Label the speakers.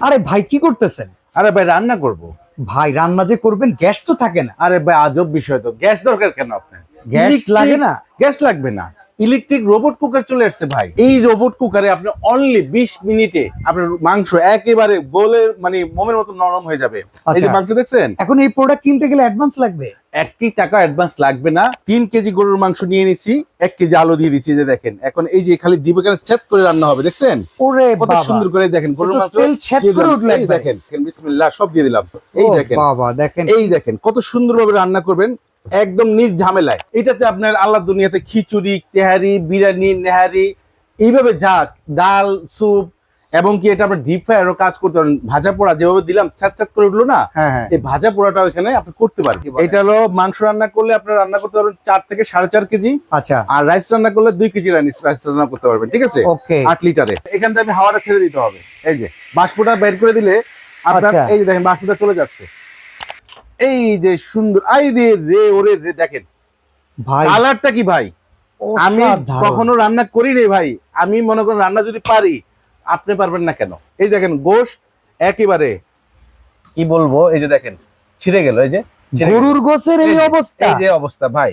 Speaker 1: আরে ভাই কি করতেছেন?
Speaker 2: আরে ভাই রান্না করব।
Speaker 1: ভাই রান্না যে করবেন গ্যাস তো থাকে না।
Speaker 2: আরে ভাই আজব বিষয় তো। গ্যাস দরকার কেন আপনার?
Speaker 1: গ্যাস লাগে না?
Speaker 2: গ্যাস লাগবে না। ইলেকট্রিক রোবট কুকার চলে আসছে ভাই। এই রোবট কুকারে আপনি অনলি 20 মিনিটে আপনার মাংস একেবারে গোলের মানে মোমের মতো নরম হয়ে যাবে। এই যে
Speaker 1: আচ্ছা।
Speaker 2: মাংস দেখছেন?
Speaker 1: এখন এই প্রোডাক্ট কিনতে গেলে অ্যাডভান্স লাগবে?
Speaker 2: একটি টাকা অ্যাডভান্স লাগবে না। তিন কেজি গরুর মাংস নিয়ে নিছি এক কেজি আলু দিয়ে দিছি এই যে দেখেন। এখন এই যে খালি ডিবে কেন চেক করে রান্না হবে দেখছেন?
Speaker 1: ওরে
Speaker 2: কত
Speaker 1: বাবা।
Speaker 2: সুন্দর করে দেখেন গরুর মাংস
Speaker 1: তেল ছেদ করে। উঠল
Speaker 2: দেখেন বিসমিল্লাহ সব দিয়ে দিলাম। এই দেখেন।
Speaker 1: বাবা দেখেন।
Speaker 2: এই দেখেন কত সুন্দরভাবে রান্না করবেন একদম নিজ ঝামেলায়। এটাতে আপনার আল্লাহ দুনিয়াতে খিচুড়ি তেহারি বিরিয়ানি নেহারি এইভাবে যাক ডাল স্যুপ এবং কি এটা আপনার ডিপ ফ্রায়ারও কাজ করতে পারেন ভাজা পোড়া যেভাবে দিলাম স্যাঁত করে উঠল না?
Speaker 1: হ্যাঁ হ্যাঁ।
Speaker 2: এই ভাজা পোড়াটাও এখানে আপনি করতে পারেন। এটা হলো মাংস রান্না করলে আপনার রান্না করতে পারবেন চার থেকে সাড়ে চার কেজি।
Speaker 1: আচ্ছা।
Speaker 2: আর রাইস রান্না করলে দুই কেজি রাইস রাইস রান্না করতে পারবেন ঠিক আছে? আট লিটারে। এখান থেকে হাওয়াটা ছেড়ে দিতে হবে। এই যে বাষ্পটা বের করে দিলে আপনার
Speaker 1: আচ্ছা।
Speaker 2: এই যে দেখেন বাষ্পটা চলে যাচ্ছে। এই যে সুন্দর আই রে রে ওরে রে দেখেন।
Speaker 1: ভাই।
Speaker 2: কালারটা কি ভাই? আমি কখনো রান্না করি নি ভাই। আমি মনে করেন রান্না যদি পারি আপনি পারবেন না কেন? এই দেখেন গোশ একেবারে কি বলব? এই যে দেখেন ছিঁড়ে গেল এই যে
Speaker 1: গরুর গোসের এই
Speaker 2: এই
Speaker 1: অবস্থা।
Speaker 2: এই যে অবস্থা ভাই।